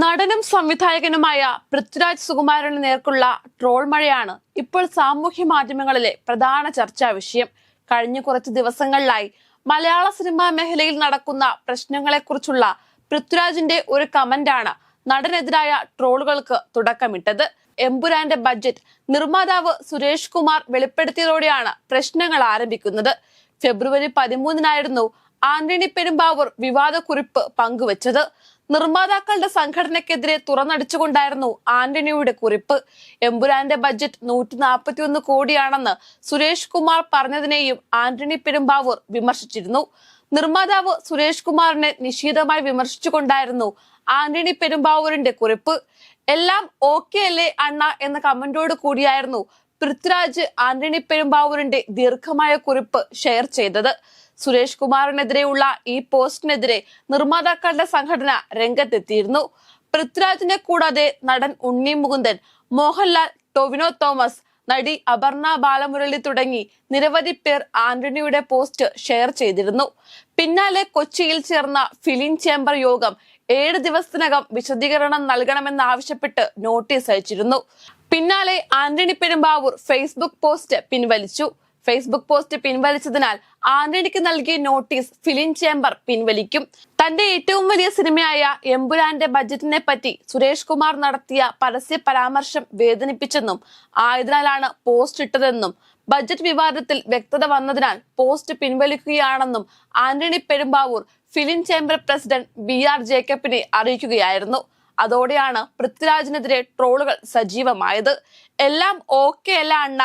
നടനും സംവിധായകനുമായ പൃഥ്വിരാജ് സുകുമാരന് നേർക്കുള്ള ട്രോൾ മഴയാണ് ഇപ്പോൾ സാമൂഹ്യ മാധ്യമങ്ങളിലെ പ്രധാന ചർച്ചാ വിഷയം. കഴിഞ്ഞ കുറച്ച് ദിവസങ്ങളിലായി മലയാള സിനിമാ മേഖലയിൽ നടക്കുന്ന പ്രശ്നങ്ങളെക്കുറിച്ചുള്ള പൃഥ്വിരാജിന്റെ ഒരു കമന്റാണ് നടനെതിരായ ട്രോളുകൾക്ക് തുടക്കമിട്ടത്. എമ്പുരാന്റെ ബഡ്ജറ്റ് നിർമ്മാതാവ് സുരേഷ് കുമാർ വെളിപ്പെടുത്തിയതോടെയാണ് പ്രശ്നങ്ങൾ ആരംഭിക്കുന്നത്. ഫെബ്രുവരി പതിമൂന്നിനായിരുന്നു ആന്റണി പെരുമ്പാവൂർ വിവാദക്കുറിപ്പ് പങ്കുവച്ചത്. നിർമ്മാതാക്കളുടെ സംഘടനയ്ക്കെതിരെ തുറന്നടിച്ചുകൊണ്ടായിരുന്നു ആന്റണിയുടെ കുറിപ്പ്. എമ്പുരാന്റെ ബജറ്റ് നൂറ്റി നാൽപ്പത്തിയൊന്ന് കോടിയാണെന്ന് സുരേഷ് കുമാർ പറഞ്ഞതിനെയും ആന്റണി പെരുമ്പാവൂർ വിമർശിച്ചിരുന്നു. നിർമ്മാതാവ് സുരേഷ് കുമാറിനെ നിശിതമായി വിമർശിച്ചുകൊണ്ടായിരുന്നു ആന്റണി പെരുമ്പാവൂരിന്റെ കുറിപ്പ്. എല്ലാം ഓക്കെ അല്ലേ അണ്ണ എന്ന കമന്റോട് കൂടിയായിരുന്നു പൃഥ്വിരാജ് ആന്റണി പെരുമ്പാവൂരിന്റെ ദീർഘമായ കുറിപ്പ് ഷെയർ ചെയ്തത്. സുരേഷ് കുമാറിനെതിരെയുള്ള ഈ പോസ്റ്റിനെതിരെ നിർമ്മാതാക്കളുടെ സംഘടന രംഗത്തെത്തിയിരുന്നു. പൃഥ്വിരാജിനെ കൂടാതെ നടൻ ഉണ്ണി മുകുന്ദൻ മോഹൻലാൽ ടൊവിനോ തോമസ് നടി അപർണ ബാലമുരളി തുടങ്ങി നിരവധി പേർ ആന്റണിയുടെ പോസ്റ്റ് ഷെയർ ചെയ്തിരുന്നു. പിന്നാലെ കൊച്ചിയിൽ ചേർന്ന ഫിലിം ചേംബർ യോഗം ഏഴ് ദിവസത്തിനകം വിശദീകരണം നൽകണമെന്നാവശ്യപ്പെട്ട് നോട്ടീസ് അയച്ചിരുന്നു. പിന്നാലെ ആന്റണി പെരുമ്പാവൂർ ഫേസ്ബുക്ക് പോസ്റ്റ് പിൻവലിച്ചു. ഫേസ്ബുക്ക് പോസ്റ്റ് പിൻവലിച്ചതിനാൽ ആന്റണിക്ക് നൽകിയ നോട്ടീസ് ഫിലിം ചേംബർ പിൻവലിക്കും. തന്റെ ഏറ്റവും വലിയ സിനിമയായ എമ്പുരാന്റെ ബജറ്റിനെ പറ്റി സുരേഷ് കുമാർ നടത്തിയ പരസ്യ പരാമർശം വേദനിപ്പിച്ചെന്നും ആയതിനാലാണ് പോസ്റ്റ് ഇട്ടതെന്നും ബജറ്റ് വിവാദത്തിൽ വ്യക്തത വന്നതിനാൽ post പിൻവലിക്കുകയാണെന്നും Antony Perumbavoor film chamber president B R ജേക്കബിനെ അറിയിക്കുകയായിരുന്നു. അതോടെയാണ് പൃഥ്വിരാജിനെതിരെ ട്രോളുകൾ സജീവമായത്. എല്ലാം ഓക്കെ അല്ല അണ്ണ.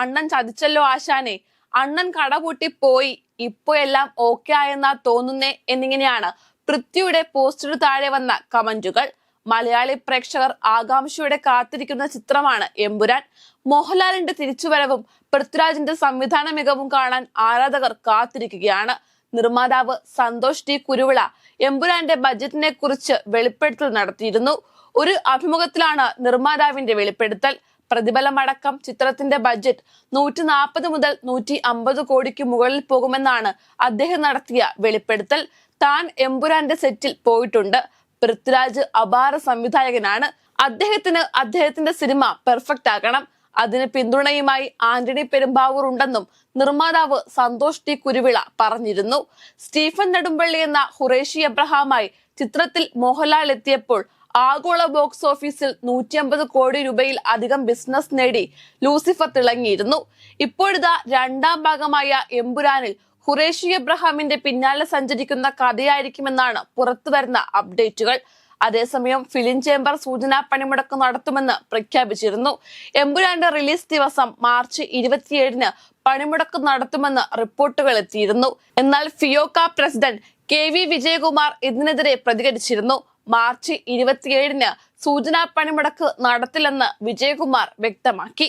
അണ്ണൻ ചതിച്ചല്ലോ ആശാനെ. അണ്ണൻ കടപൂട്ടി പോയി. ഇപ്പൊ എല്ലാം ഓക്കെ ആയെന്നാ തോന്നുന്നേ എന്നിങ്ങനെയാണ് പൃഥ്വിയുടെ പോസ്റ്റിന് താഴെ വന്ന കമന്റുകൾ മലയാളി പ്രേക്ഷകർ ആകാംക്ഷയോടെ കാത്തിരിക്കുന്ന ചിത്രമാണ് എമ്പുരാൻ. മോഹൻലാലിന്റെ തിരിച്ചുവരവും പൃഥ്വിരാജിന്റെ സംവിധാന മികവും കാണാൻ ആരാധകർ കാത്തിരിക്കുകയാണ്. നിർമ്മാതാവ് സന്തോഷ് ടി കുരുവിള എമ്പുരാന്റെ ബജറ്റിനെ കുറിച്ച് വെളിപ്പെടുത്തൽ നടത്തിയിരുന്നു. ഒരു അഭിമുഖത്തിലാണ് നിർമ്മാതാവിന്റെ വെളിപ്പെടുത്തൽ. പ്രതിഫലമടക്കം ചിത്രത്തിന്റെ ബജറ്റ് നൂറ്റി നാൽപ്പത് മുതൽ നൂറ്റി അമ്പത് കോടിക്ക് മുകളിൽ പോകുമെന്നാണ് അദ്ദേഹം നടത്തിയ വെളിപ്പെടുത്തൽ. താൻ എമ്പുരാന്റെ സെറ്റിൽ പോയിട്ടുണ്ട്. പൃഥ്വിരാജ് അപാര സംവിധായകനാണ്. അദ്ദേഹത്തിന് അദ്ദേഹത്തിന്റെ സിനിമ പെർഫെക്റ്റ് ആക്കണം അതിന് പിന്തുണയുമായി ആന്റണി പെരുമ്പാവൂർ ഉണ്ടെന്നും നിർമ്മാതാവ് സന്തോഷ് ടി കുരുവിള പറഞ്ഞിരുന്നു. സ്റ്റീഫൻ നെടുമ്പള്ളി എന്ന ഹുറേഷി എബ്രഹാമായി ചിത്രത്തിൽ മോഹൻലാൽ എത്തിയപ്പോൾ ആഗോള ബോക്സ് ഓഫീസിൽ നൂറ്റി അമ്പത് കോടി രൂപയിൽ അധികം ബിസിനസ് നേടി ലൂസിഫർ തിളങ്ങിയിരുന്നു. ഇപ്പോഴിതാ രണ്ടാം ഭാഗമായ എമ്പുരാനിൽ ഖുറേഷി എബ്രഹാമിന്റെ പിന്നാലെ സഞ്ചരിക്കുന്ന കഥയായിരിക്കുമെന്നാണ് പുറത്തുവരുന്ന അപ്ഡേറ്റുകൾ. അതേസമയം ഫിലിം ചേംബർ സൂചനാ പണിമുടക്ക് നടത്തുമെന്ന് പ്രഖ്യാപിച്ചിരുന്നു. എമ്പുരാന്റെ റിലീസ് ദിവസം മാർച്ച് ഇരുപത്തിയേഴിന് പണിമുടക്ക് നടത്തുമെന്ന് റിപ്പോർട്ടുകൾ എത്തിയിരുന്നു. എന്നാൽ ഫിയോക്ക പ്രസിഡന്റ് കെ വി വിജയകുമാർ ഇതിനെതിരെ പ്രതികരിച്ചിരുന്നു. മാർച്ച് ഇരുപത്തിയേഴിന് സൂചനാ പണിമുടക്ക് നടത്തില്ലെന്ന് വിജയകുമാർ വ്യക്തമാക്കി.